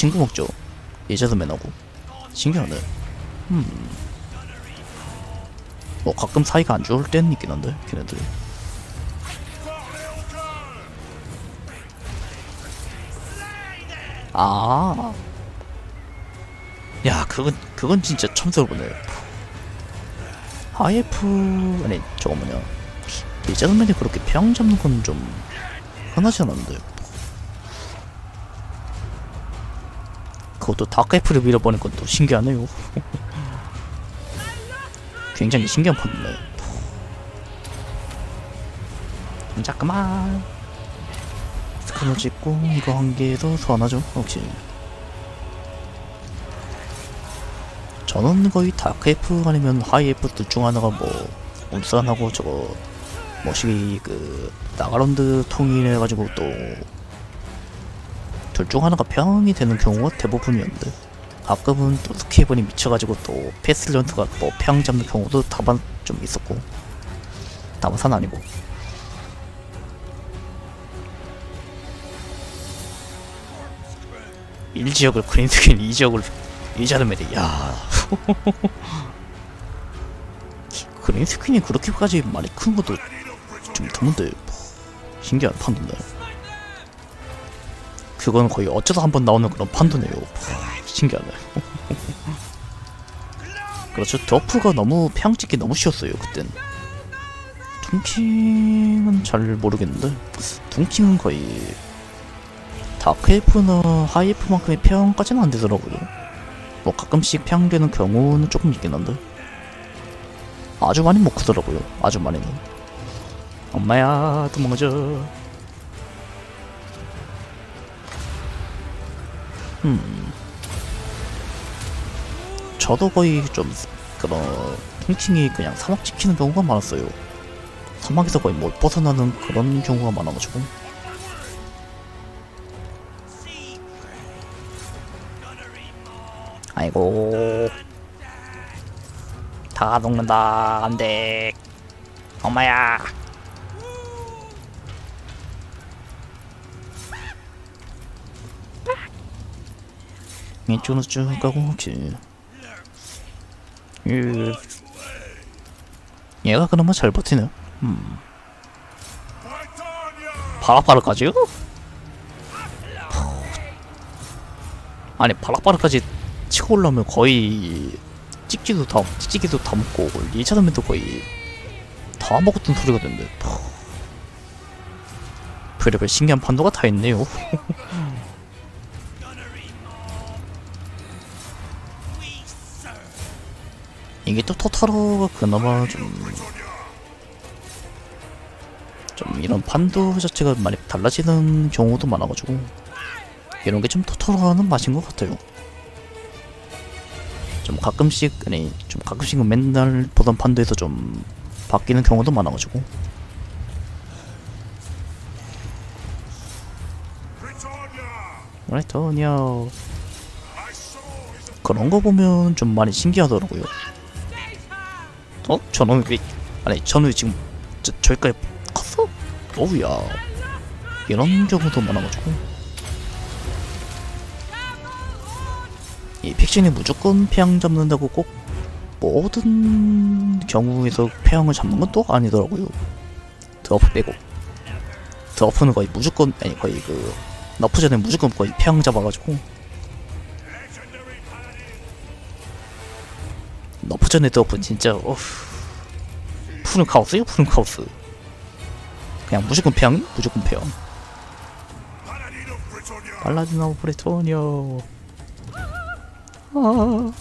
친구 먹죠. 예제도 맨하고. 신기하네. 음. 뭐 가끔 사이가 안 좋을 때는 있긴 한데 걔네들이. 아. 야, 그건 그건 진짜 처음 들어보네. 하이프. 아니 저거 뭐냐. 리자드맨이 그렇게 평 잡는 건 좀 흔하지 않았는데 그것도 다크에프를 밀어버린 건 또 신기하네요. 굉장히 신기한 판이네 잠깐만. 스크롤 찍고 이거 한 개더 소환하죠? 혹시? 저는 거의 다크F 아니면 하이F 둘중 하나가 뭐 울산하고 저거 뭐시 그 나가런드 통일해가지고 또 둘 중 하나가 평이 되는 경우가 대부분이었는데 가끔은 또 스케이블이 미쳐가지고 또 패슬런트가 뭐평 잡는 경우도 다반 좀 있었고 다반산 아니고. 일지역을 그린스킨 2지역을 이자르메리 야. 그린스킨이 그렇게까지 많이 큰 것도 좀 드문데 신기한 판도네 그건 거의 어쩌다 한 번 나오는 그런 판도네요. 신기하네. 그렇죠. 더프가 너무 평 찍기 너무 쉬웠어요 그땐. 둥킹은 잘 모르겠는데 둥킹은 거의 다크에프나 하이에프만큼의 평까지는 안 되더라고요. 뭐 가끔씩 평되는 경우는 조금 있긴 한데. 아주 많이 못 크더라고요 아주 많이는. 엄마야 도망가자 음. 저도 거의 좀 그런 통킹이 그냥 사막 지키는 경우가 많았어요. 사막에서 거의 못 벗어나는 그런 경우가 많아가지고. 아이고. 다 녹는다 안 돼. 엄마야 이쪽으로 쭉 가고 혹시 예. 얘가 그나마 잘 버티네 음. 바락바락까지요? 아니 바락바락까지 치고 올라오면 거의 찍기도 다 찍기도 다 먹고 리차드맨도 거의 다 먹었던 소리가 된대. 별의별 신기한 판도가 다 있네요. 이게 또 토타로가 그나마 좀, 좀 이런 판도 자체가 많이 달라지는 경우도 많아가지고 이런 게 좀 토타로하는 맛인 것 같아요. 좀 가끔씩 아니 좀 가끔씩은 맨날 보던 판도에서 좀 바뀌는 경우도 많아가지고 레토니아 그런 거 보면 좀 많이 신기하더라고요. 어? 저놈이 왜 아니 저놈이 지금 저, 저기까지 컸어? 어우야 이런 경우도 많아가지고 이 픽션이 무조건 폐양 잡는다고 꼭 모든 경우에서 폐양을 잡는 건 또 아니더라고요. 드어프 빼고 드어프는 거의 무조건 아니 거의 그 너프 전에 무조건 거의 폐양 잡아가지고 너프 전에 드어프 진짜 어후 푸른 카오스요? 푸른 카오스. 그냥 무조건 폐양 무조건 폐양 발라디나 브레토니오. 아,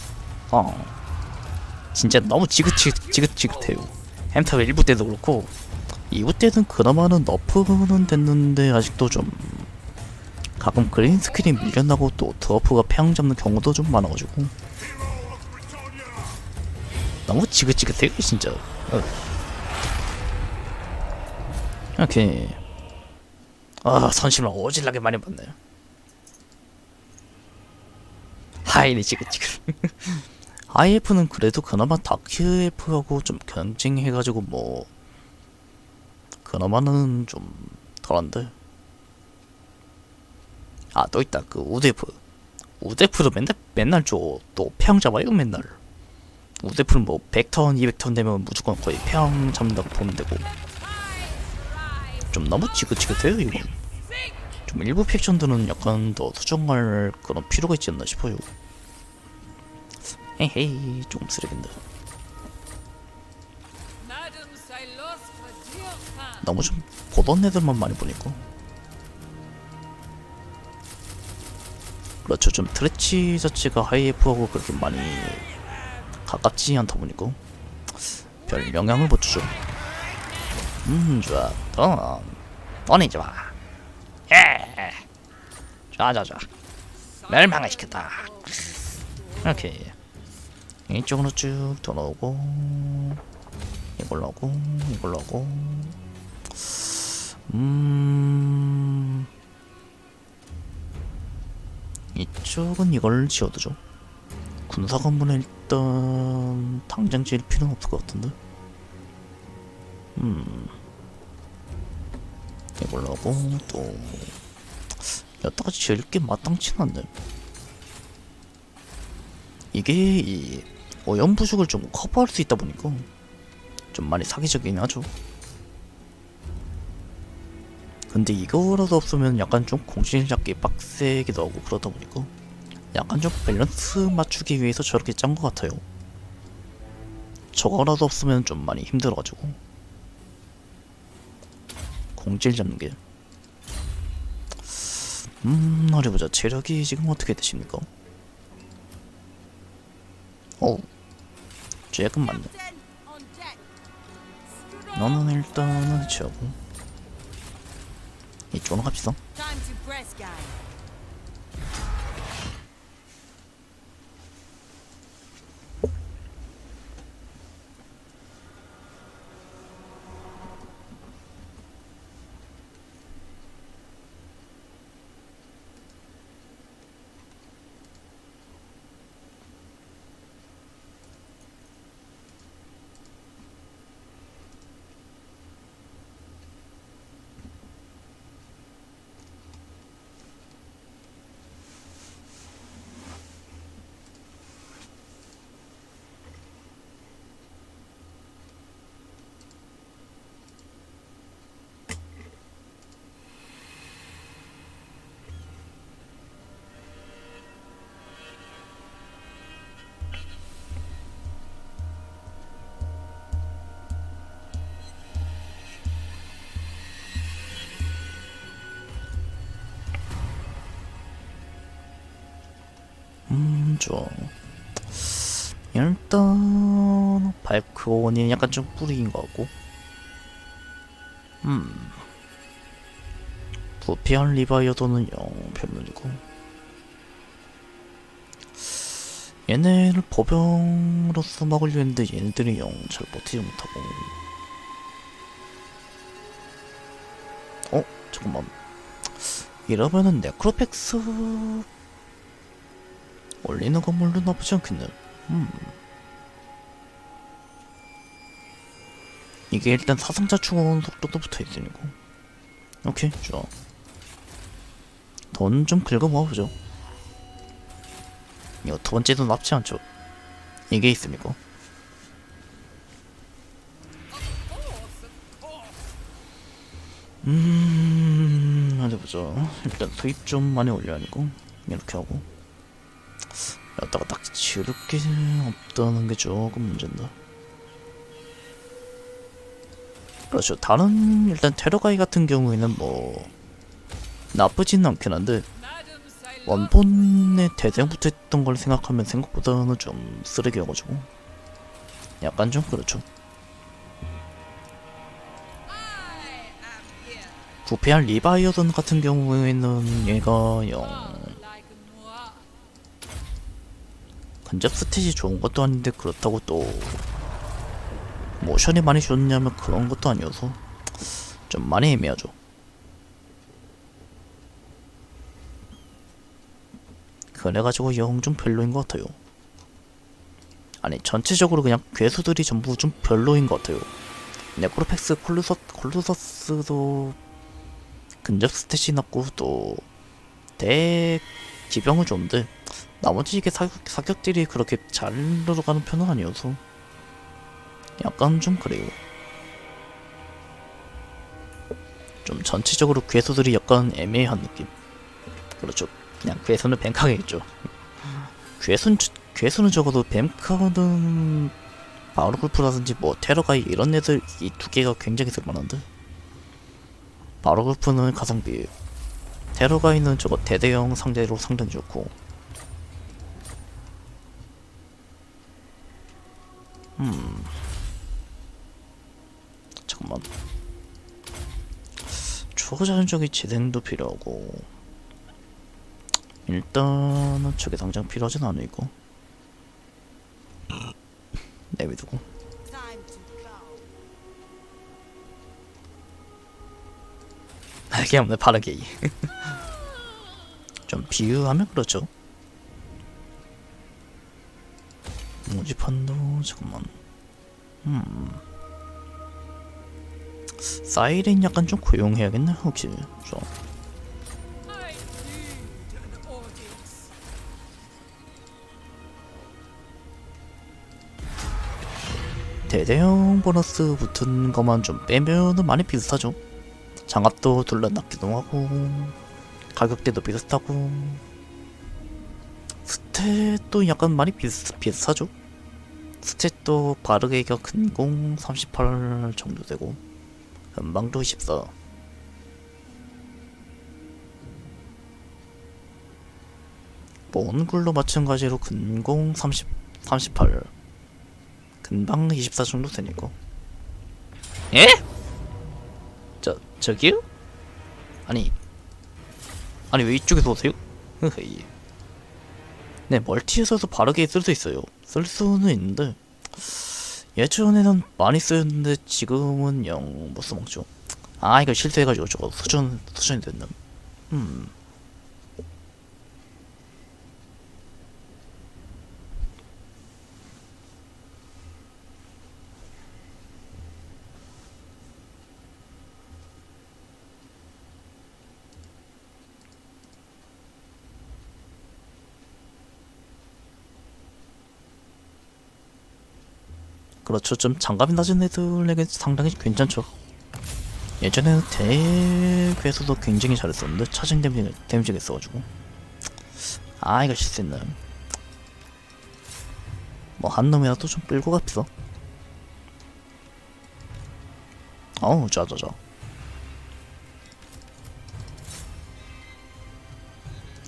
어. 진짜 너무 지긋지긋, 지긋지긋해요. 햄타가 1부 때도 그렇고, 2부 때는 그나마는 너프는 됐는데, 아직도 좀, 가끔 그린 스크린 밀려나고 또 드어프가 폐양 잡는 경우도 좀 많아가지고, 너무 지긋지긋해요, 진짜. 어. 이렇게, 아, 선심을 오질나게 많이 받네요. 하이리 지긋지긋. IF는 그래도 그나마 다크F하고 좀 경쟁해가지고 뭐 그나마는 좀 덜한데. 아 또 있다. 그 우드F 우대프도 맨날 맨날 저또 폐왕 잡아요 맨날 우대프는 뭐 100턴 200턴 되면 무조건 거의 폐왕 잡는다고 보면 되고. 좀 너무 지긋지긋해요 이건 좀 일부 팩션들은 약간 더 수정할 그런 필요가 있지 않나 싶어요. 헤헤이 좀 쓰레기인데. 너무 좀 보던 애들만 많이 보니까. 그렇죠. 좀 트레치 자체가 하이에프하고 그렇게 많이 가깝지 않다 보니까. 별 영향을 못 주죠. 음 좋아. 돈 돈이 좋아. 예 좋아 좋아 멸망을 시켰다. 오케이. 이쪽으로 쭉 돌아오고 이걸로 하고 이걸로 하고. 음. 이쪽은 이걸 지어두죠. 군사 건물에 일단 당장 지을 필요는 없을 것 같은데? 음. 하고 또. 여기다가 지을 게 마땅치는 않네. 이게 이 오염부족을 좀 커버할 수 있다 보니까 좀 많이 사기적이긴 하죠. 근데 이거라도 없으면 약간 좀 공실 잡기 빡세기도 하고 그러다 보니까 약간 좀 밸런스 맞추기 위해서 저렇게 짠 것 같아요. 저거라도 없으면 좀 많이 힘들어가지고 공질 잡는 게. 음 어디 보자 체력이 지금 어떻게 되십니까? 많네. Ten on deck. 너는 일단은 치우고 이쪽으로 갑시다. 좋아. 일단 발코니 약간 좀 뿌리인 것 같고. 음. 부피한 리바이어도는 영 별로이고. 얘네를 보병으로서 막으려 했는데 얘네들이 영 잘 버티지 못하고. 어? 잠깐만. 이러면은 네크로펙스 올리는 건물도 나쁘지 않겠네. 음. 이게 일단 사상자 충원 속도도 붙어 있으니까. 오케이, 좋아. 돈 좀 긁어 모아보죠. 이거 두 번째도 나쁘지 않죠? 이게 있습니까? 음, 어디 보자. 일단 수입 좀 많이 올려야 하니까. 이렇게 하고. 여기다가 딱 지을 게 없다는 게 조금 문제인데. 그렇죠. 다른 일단 테러가이 같은 경우에는 뭐 나쁘진 않긴 한데. 원본에 대대부터 했던 걸 생각하면 생각보다는 좀 쓰레기여가지고 약간 좀 그렇죠. 부패한 리바이어던 같은 경우에는 얘가 영 근접 스탯이 좋은 것도 아닌데 그렇다고 또 모션이 많이 좋냐면 그런 것도 아니어서 좀 많이 애매하죠. 그래가지고 영 좀 별로인 것 같아요. 아니 전체적으로 그냥 괴수들이 전부 좀 별로인 것 같아요. 네크로펙스 콜루서 콜루서스도 근접 스탯이 낮고 또 대 기병은 좋은데 나머지 이게 사격, 사격 들이 그렇게 잘 들어가는 편은 아니어서 약간 좀 그래요. 좀 전체적으로 괴수들이 약간 애매한 느낌. 그렇죠. 그냥 괴수는 뱅카게 있죠. 괴수는 괴수는 적어도 뱀카는 바로글프라든지 뭐 테러가이 이런 애들 이 두 개가 굉장히 쓸만한데 바로글프는 가성비 테러가이는 저거 대대형 상대로 상당히 좋고 음. 잠깐만. 초자연적인 재생도 필요하고. 일단은 저게 당장 필요하진 이거. 내비두고. go. 알게 없네 바르게이. 좀 비유하면 그렇죠 모집한도 잠깐만 음 사이렌 약간 좀 고용해야겠네 혹시 좀. 대대형 보너스 붙은 것만 좀 빼면은 많이 비슷하죠. 장갑도 둘다 낮기도 하고 가격대도 비슷하고 스탯도 약간 많이 비슷, 비슷하죠. 스탯도 바르게가 근공 38 정도 되고 금방도 14 몬굴로 마찬가지로 근공 30, 38 금방 24 정도 되니까. 예? 저 저기요? 아니 아니 왜 이쪽에서 오세요? 흐헤이. 네 멀티에서도 바르게 쓸 수 있어요. 쓸 수는 있는데 예전에는 많이 쓰였는데 지금은 영 못 써먹죠. 아 이거 실수해가지고 저거 수준 수준이 됐는. 음. 그렇죠. 좀 장갑이 낮은 애들에게 상당히 괜찮죠. 예전에는 대회에서도 굉장히 잘했었는데 차징 데미지, 데미지가 있어가지고. 아 이거 실수했네 뭐한 놈이라도 좀 끌고 갑시다. 어우 자자자.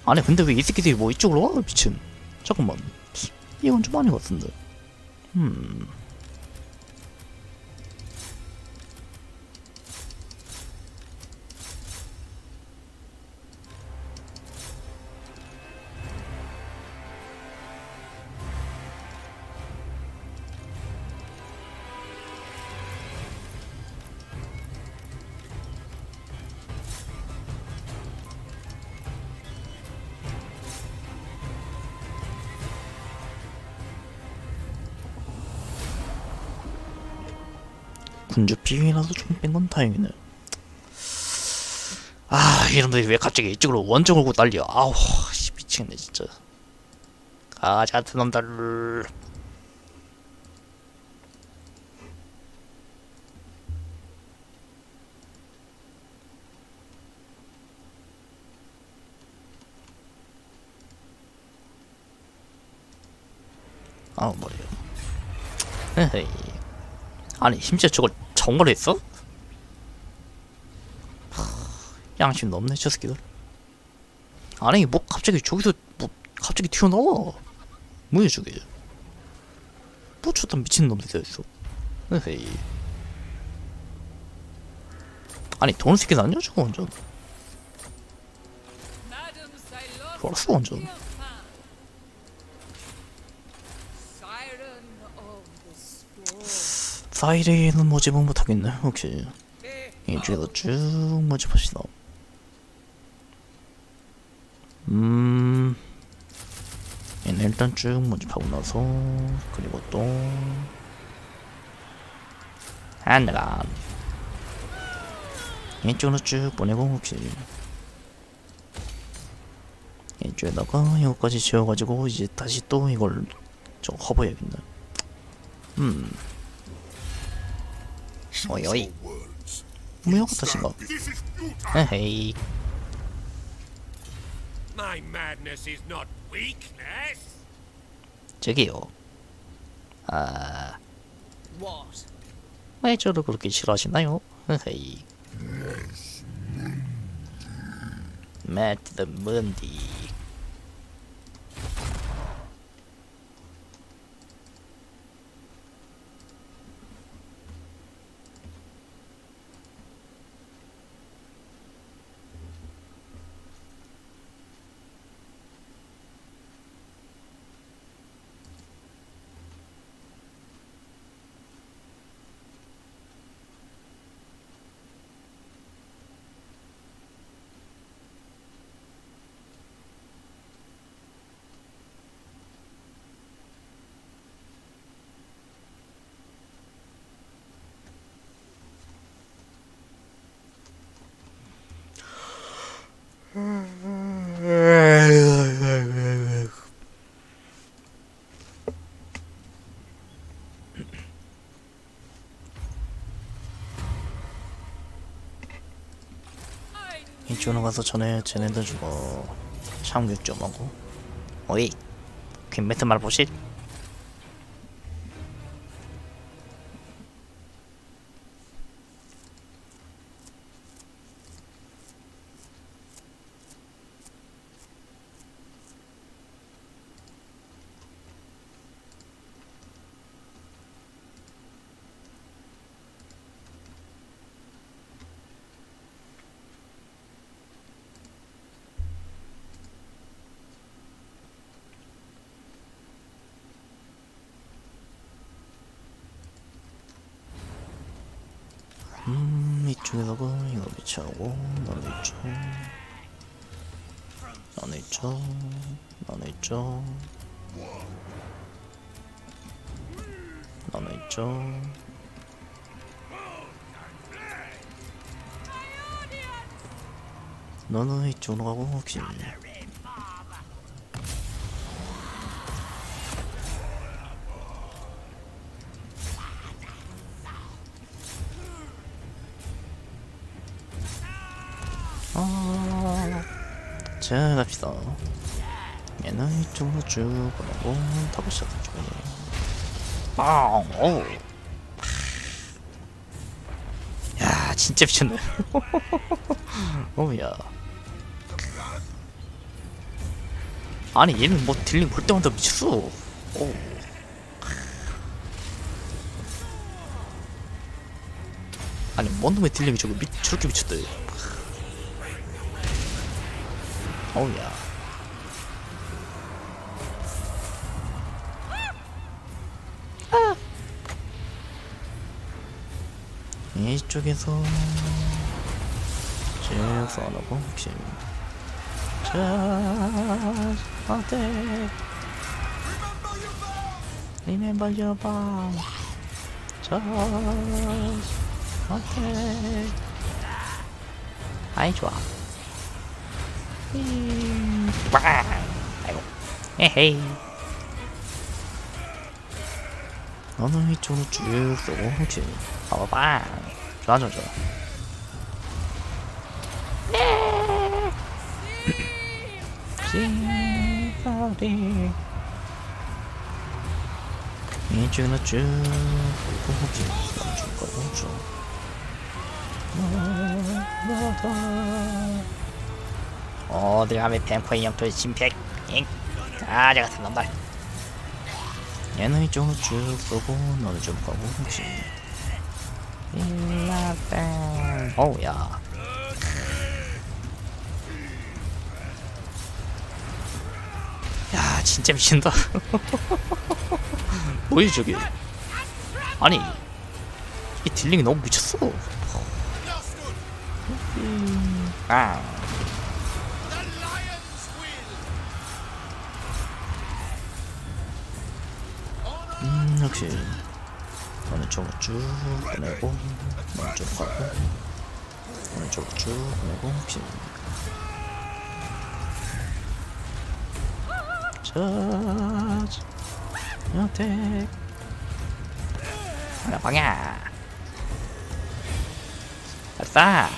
아니 근데 왜 이 새끼들이 뭐 이쪽으로 와? 미친. 잠깐만. 이건 좀 아닌 것 같은데. 음 군주 비행이라도 좀뺀 건 다행이네. 아 이런데 왜 갑자기 이쪽으로 원정 오고 난리야. 아우 씨, 미치겠네 진짜. 아 같은 놈들. 아우 머리야. 에헤이. 아니 심지어 저걸 정말 했어? 하, 양심도 없네 저 새끼들. 아니 뭐 갑자기 저기서 뭐 갑자기 튀어나와? 뭐야 저게 뭐 저딴 미친놈들이 되어있어? 에헤이. 아니 돈 새끼 아니야 저거 완전. 좋았어 완전 사이렌은 모집은 못하겠네 혹시? 이쪽에서 쭉 모집합시다. 음, 얘는 일단 쭉 모집하고 나서 그리고 또 한나가 이쪽으로 쭉 보내고 혹시? 이쪽에다가 이거까지 지어가지고 이제 다시 또 이걸 좀 커버해야겠네. 음 어이 어이 뭐야 같으신가 에헤이 My madness is not weakness. 저기요 아... What? 왜 저를 그렇게 싫어하시나요? 헤헤 이쪽으로 가서 전에 쟤네들 주고 참교육 좀 하고 어이 퀸 매트 말 보실? 음 이쪽에다가 이거 위치하고 너는 이쪽 너는 이쪽 너는 이쪽 너는 이쪽 너는 이쪽으로 가고 혹시 자 갑시다. 얘는 이쪽으로 쭉 가고 다시 저쪽에. 빵! 오. 야 진짜 미쳤네. 어우야. 아니 얘는 뭐 딜링 볼 때마다 미쳤어. 오. 아니 뭔 놈의 딜링이 저거 미, 저렇게 미쳤대. 어우야. 이쪽에서 쭉 써놓고 혹시 자 어때? Remember your bomb 자 어때? 아이 좋아 음, 빵 아이고 에헤이 너는 이쪽으로 쭉 봐봐빵 좋아 좋아 좋아 시파리 이쪽으로 쭉 멈출 거고 쭉 어디 가면 뱀파이 영토의 진팩 잉? 가자 같은 놈들. 얘는 이쪽으로 쭉 쏘고 너는 좀 가고 혹시 일라땡 어우야. 야 진짜 미친다. 뭐야 저게? 아니 이 딜링이 너무 미쳤어. 아 역시 어느 쪽으로 쭉 보내고 어느 쪽으로 가고 어느 쪽으로 쭉 보내고 저지 여택. 방야 방야 아싸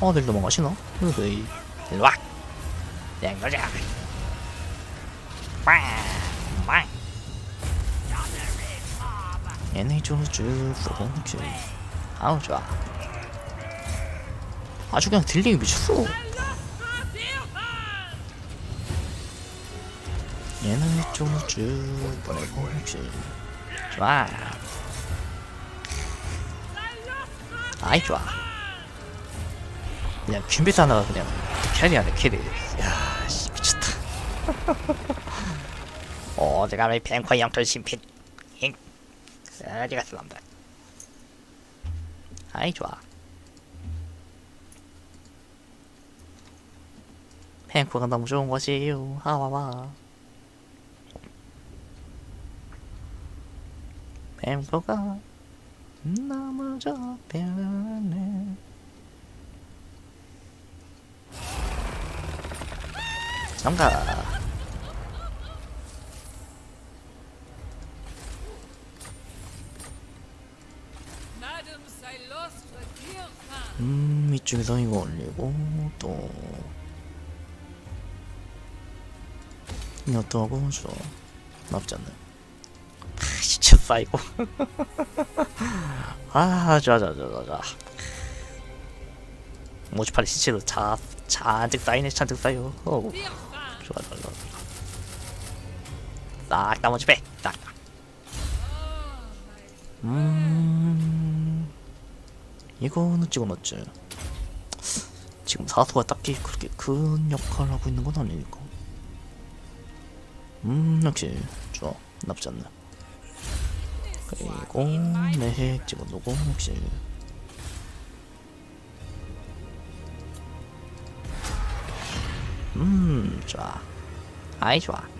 어딜 도망가시나? 으이 일로와. 땡거자 빵빵 얘네 쭉 쏘고 아우 좋아. 아주 그냥 딜링이 미쳤어. 쭉 보내고 쭉 좋아. 아이 좋아. 그냥 퀸베스 하나가 그냥 캐리하네 캐리. 야씨 미쳤다 어제가 왜 뱅커 영털 심핏 잉. 어디가 슬람다 아이 좋아. 뱅커가 너무 좋은 것이에요. 하와와. 뱅커가 너무 좋다네. 잠가 음 이쪽에서 이거 올리고 또 이것도 하고 저 나쁘지 않네 아, 시체 쌓이고. 아 좋아 좋아 좋아 모지팔이 시체도 자, 잔뜩 쌓이네 잔뜩 쌓여. 어우. 좋아 좋아 좋아. 싹다 Oh, my 음 이거는 찍어놨지. 지금 사소가 딱히 그렇게 큰 역할을 하고 있는 건 아니니까. 음 역시 좋아. 나쁘지 않네. 그리고 내핵 집어넣고 혹시. 음 좋아. 아이 좋아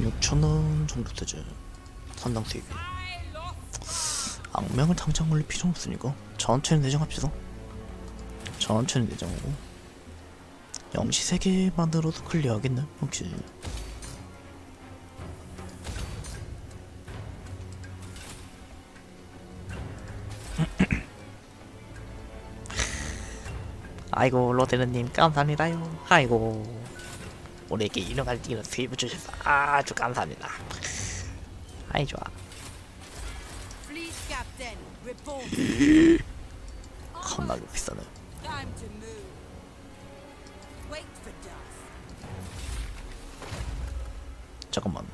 육천원 정도 되지 선당 수입이 악명을 당장 올릴 필요 없으니까 전체는 내정합시다. 전체는 내정하고. 영시 세개만으로도 클리어하겠네 혹시. 아이고 로데르님 감사합니다요. 아이고 우리에게 이름할 이런 수입을 주셔서 아주 감사합니다 아이 좋아. 겁나게 비싸네. 잠깐만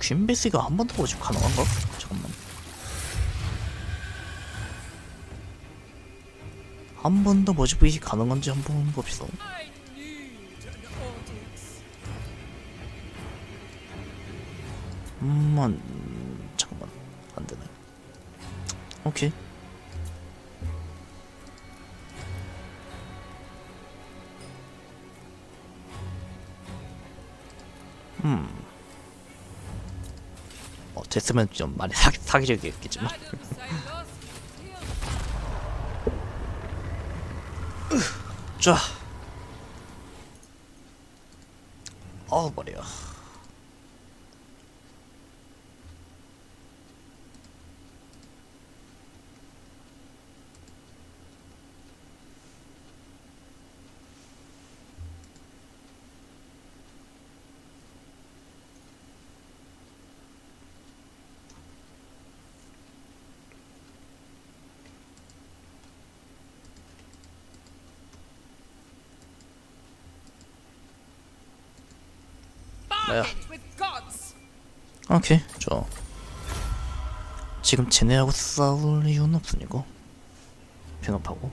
퀸베스가 한 번더 모집 가능한가? 잠깐만 한 번 더 모집이 가능한지 한번 봅시다 음, 잠깐만 안 되네 오케이 음. 어, 됐으면 좀 많이 사, Silos Radirkhan. 자. 어 머리야. Gods. 오케이 좋아. 지금 쟤네하고 싸울 이유는 없으니까 편업하고.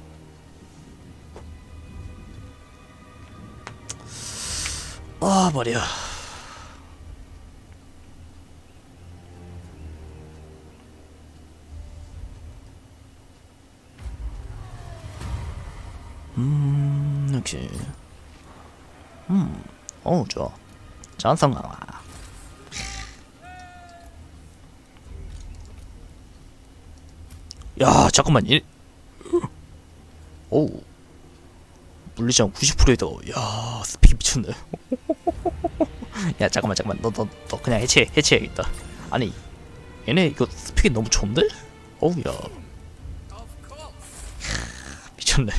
아 말이야. 음 역시 음 어우 좋아 전성 강화. 야 잠깐만 일. 오우. 물리장 90%에다가 야 스피드 미쳤네. 야 잠깐만 잠깐만. 너 너 너 그냥 해체해 해체해야겠다. 아니 얘네 이거 스피드 너무 좋은데? 어우 야. Of course. 미쳤네.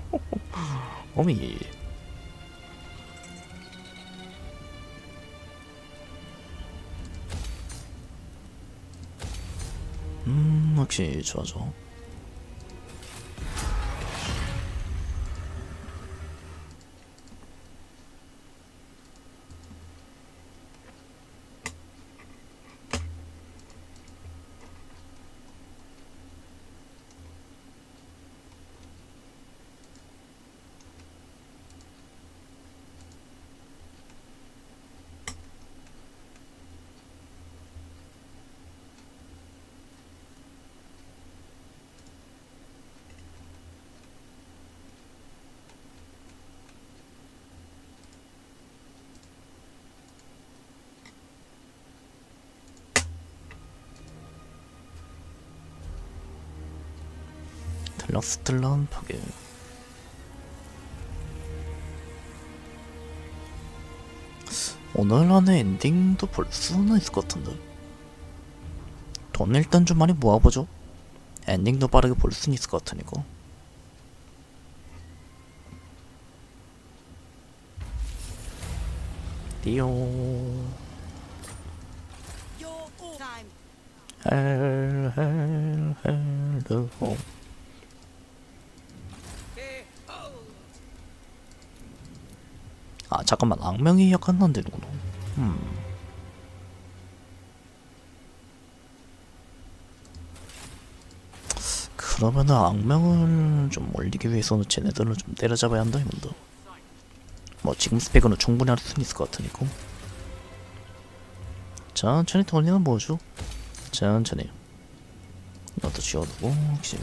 어미 음 역시 좋아 좋 아 델락스틀란 파괴 오늘 안에 엔딩도 볼 수는 있을 것 같은데. 돈 일단 좀 많이 모아보죠. 엔딩도 빠르게 볼 수는 있을 것 같으니까. 띠용 Your all time. 헬, 헬, 헬로 Behold. 아 잠깐만 악명이 약간 안 되는구나 음. 그러면은 악명을 좀 올리기 위해서는 쟤네들을 좀 때려잡아야 한다 이건데 뭐 지금 스펙으로 충분히 할 수는 있을 것 같으니까. 천천히 돌리는 뭐죠 천천히. 이것도 지워두고 혹시